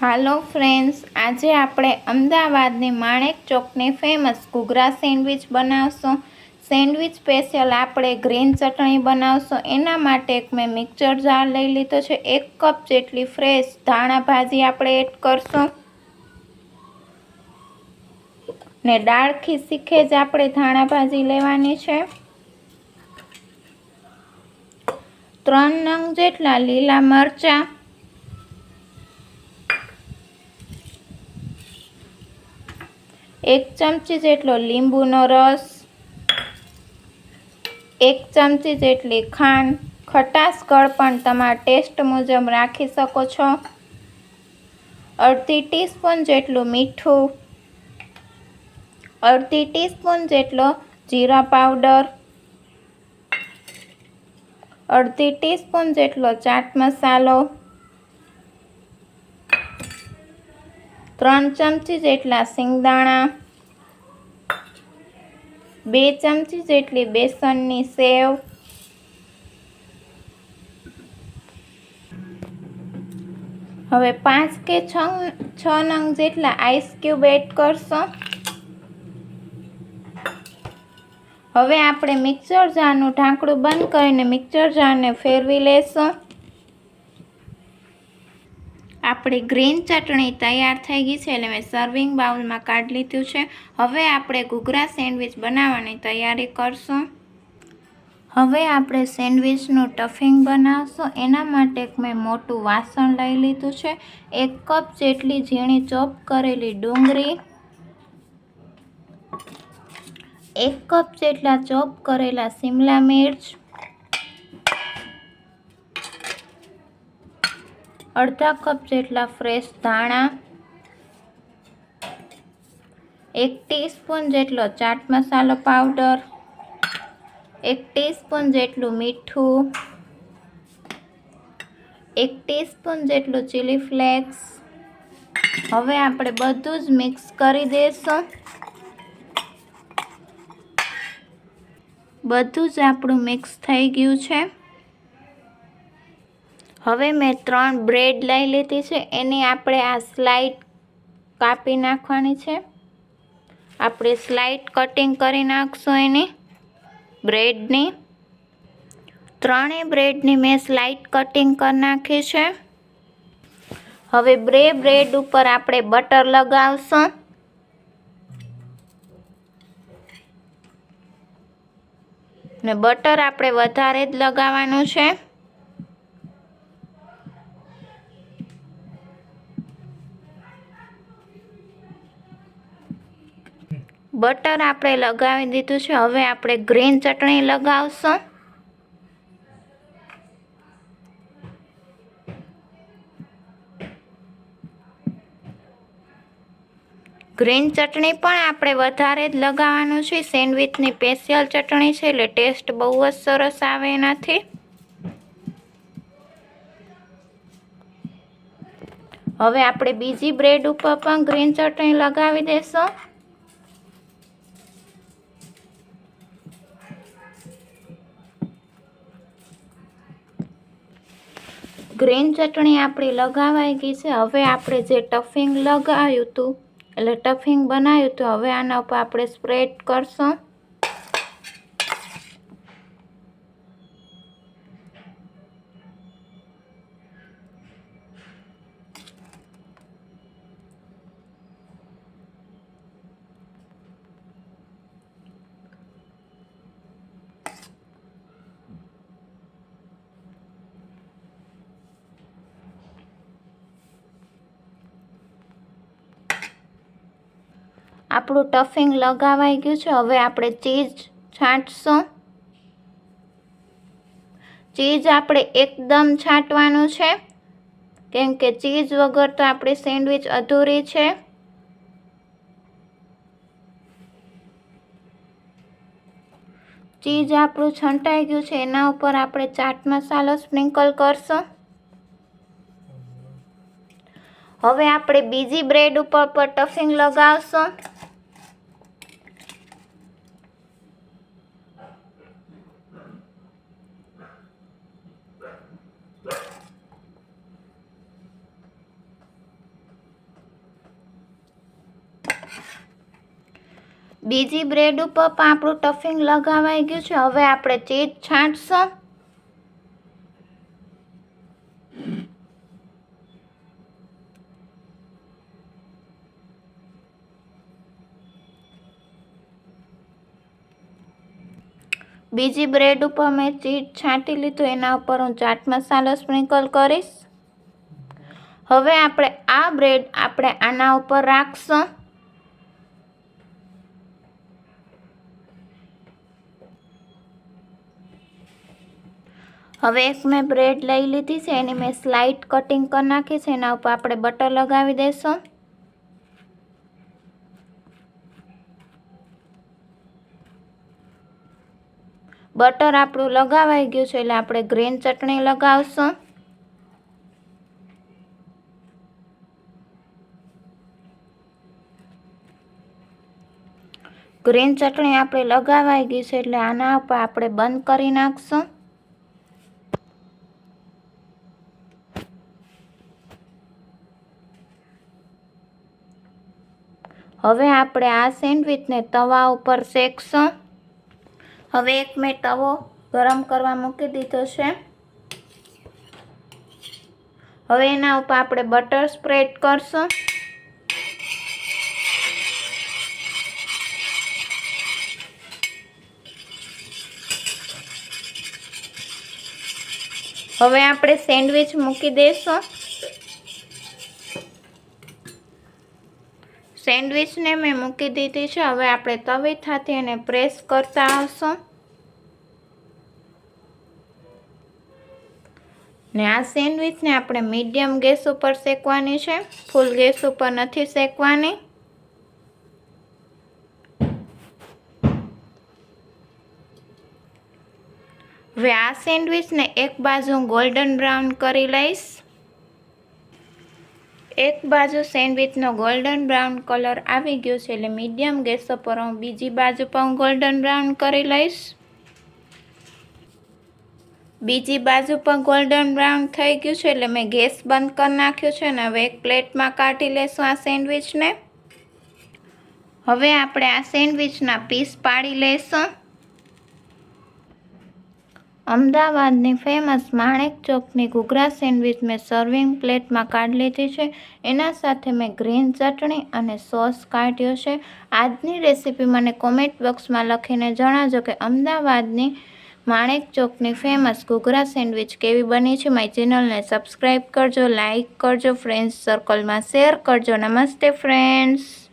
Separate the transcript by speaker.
Speaker 1: હાલો friends, આજે આપણે અમદાવાદની માણેક ચોકની ફેમસ ઘૂઘરા સેન્ડવિચ બનાવશું. સેન્ડવિચ સ્પેશિયલ આપણે ગ્રીન ચટણી બનાવશું. એના માટે એક મેં મિક્સર જાર લઈ લીધો છે. એક કપ જેટલી ફ્રેશ ધાણા ભાજી આપણે એડ કરશું. ને દાળ શીખે જ આપણે ધાણા ભાજી લેવાની છે. ત્રણ નંગ જેટલા લીલા મરચાં એક ચમચી જેટલો લીંબુનો રસ, એક ચમચી જેટલી ખાંડ, ખટાશ પણ તમારા ટેસ્ટ મુજબ રાખી શકો છો. અડધી ટીસ્પૂન જેટલું મીઠું, અડધી ટીસ્પૂન જેટલો જીરા પાવડર, અડધી ટીસ્પૂન જેટલો ચાટ મસાલો, ત્રણ ચમચી જેટલા સિંગદાણા બે ચમચી જેટલી બેસનની સેવ. હવે પાંચ કે છ છ નંગ જેટલા આઈસ ક્યુબ એડ કરશો. હવે આપણે મિક્સર જારનું ઢાંકણું બંધ કરીને મિક્સર જારને ફેરવી લેશું. આપણી ગ્રીન ચટણી તૈયાર થઈ ગઈ છે એટલે મેં સર્વિંગ બાઉલમાં કાઢી લીધું છે. હવે આપણે ઘૂઘરા સેન્ડવિચ બનાવવાની તૈયારી કરશું. હવે આપણે સેન્ડવિચનું ટફિંગ બનાવશું. એના માટે મેં મોટું વાસણ લઈ લીધું છે. એક કપ જેટલી ઝીણી ચોપ કરેલી ડુંગળી, એક કપ જેટલા ચોપ કરેલા શિમલા મિર્ચ અડધા કપ જેટલા ફ્રેશ ધાણા, એક ટીસ્પૂન જેટલો ચાટ મસાલો પાવડર, એક ટીસ્પૂન જેટલું મીઠું, એક ટીસ્પૂન જેટલું ચીલી ફ્લેક્સ. હવે આપણે બધું જ મિક્સ કરી દઈશું બધું જ આપણું મિક્સ થઈ ગયું છે. હવે મેં ત્રણ બ્રેડ લઈ લીધી છે. એની આપણે આ સ્લાઇડ કાપી નાખવાની છે. આપણે સ્લાઇડ કટિંગ કરી નાખશું એની બ્રેડની. ત્રણેય બ્રેડની મેં સ્લાઇડ કટિંગ કરી નાખી છે. હવે બ્રે બ્રેડ ઉપર આપણે બટર લગાવશું. ને બટર આપણે વધારે જ લગાવવાનું છે. બટર આપણે લગાવી દીધું છે. હવે આપણે ગ્રીન ચટણી લગાવશું. ગ્રીન ચટણી પણ આપણે વધારે જ લગાવવાનું છે. સેન્ડવિચની સ્પેશિયલ ચટણી છે એટલે ટેસ્ટ બહુ જ સરસ આવે એનાથી. હવે આપણે બીજી બ્રેડ ઉપર પણ ગ્રીન ચટણી લગાવી દઈશું ગ્રીન ચટણી આપણી લગાવાઈ ગઈ છે. હવે આપણે જે ટફિંગ લગાવ્યું હતું, એટલે ટફિંગ બનાવ્યું હતું, હવે આના ઉપર આપણે સ્પ્રેડ કરશું. આપણું ટફિંગ લગાવાઈ ગયું છે. હવે આપણે ચીઝ છાંટશું. ચીઝ આપણે એકદમ છાંટવાનું છે. કેમ કે ચીઝ વગર તો આપણી સેન્ડવિચ અધૂરી છે. ચીઝ આપણું છંટાઈ ગયું છે. એના ઉપર આપણે ચાટ મસાલો સ્પ્રિંકલ કરશું. હવે આપણે બીજી બ્રેડ ઉપર પર ટફિંગ લગાવશું. બીજી બ્રેડ ઉપર પણ આપણું ટફિંગ લગાવાઈ ગયું છે. હવે આપણે ચીઝ છાંટશું. બીજી બ્રેડ ઉપર મેં ચીઝ છાંટી લીધું. એના ઉપર હું ચાટ મસાલો સ્પ્રિંકલ કરીશ. હવે આપણે આ બ્રેડ આપણે આના ઉપર રાખશું. હવે એક મેં બ્રેડ લઈ લીધી છે, એની મેં સ્લાઇટ કટિંગ કરી નાખી છે, એના ઉપર આપણે બટર લગાવી દઈશું બટર આપણું લગાવાઈ ગયું છે, એટલે આપણે ગ્રીન ચટણી લગાવશું. ગ્રીન ચટણી આપણે લગાવાઈ ગઈ છે, એટલે આના ઉપર આપણે બંધ કરી નાખશું. હવે આપણે આ સેન્ડવિચને તવા ઉપર શેકશું. હવે એક મેં તવો ગરમ કરવા મૂકી દીધો છે. હવે એના ઉપર આપણે બટર સ્પ્રેડ કરશું. હવે આપણે સેન્ડવિચ મૂકી દઈશું સેન્ડવિચને મેં મૂકી દીધી છે. હવે આપણે તવીથાથી એને પ્રેસ કરતા આવશું. ને આ સેન્ડવિચને આપણે મીડિયમ ગેસ ઉપર શેકવાની છે. ફૂલ ગેસ ઉપર નથી શેકવાની. હવે આ સેન્ડવિચને એક બાજુ ગોલ્ડન બ્રાઉન કરી લઈશ. એક બાજુ સેન્ડવિચનો ગોલ્ડન બ્રાઉન કલર આવી ગયો છે એટલે મીડિયમ ગેસ ઉપર હું બીજી બાજુ પણ ગોલ્ડન બ્રાઉન કરી લઈશ. બીજી બાજુ પણ ગોલ્ડન બ્રાઉન થઈ ગયું છે એટલે મેં ગેસ બંધ કરી નાખ્યો છે અને હવે એક પ્લેટમાં કાઢી લઈશું આ સેન્ડવિચને. હવે આપણે આ સેન્ડવિચના પીસ પાડી લઈશું અમદાવાદની ફેમસ માણેક ચોકની ઘૂઘરા સેન્ડવિચ મેં સર્વિંગ પ્લેટમાં કાઢી લીધી છે. એના સાથે મેં ગ્રીન ચટણી અને સોસ કાઢ્યો છે. આજની રેસીપી મને કોમેન્ટ બોક્સમાં લખીને જણાવજો કે અમદાવાદની માણેક ચોકની ફેમસ ઘૂઘરા સેન્ડવિચ કેવી બની છે. મારી ચેનલને સબસ્ક્રાઈબ કરજો લાઈક કરજો ફ્રેન્ડ્સ સર્કલમાં શેર કરજો. નમસ્તે ફ્રેન્ડ્સ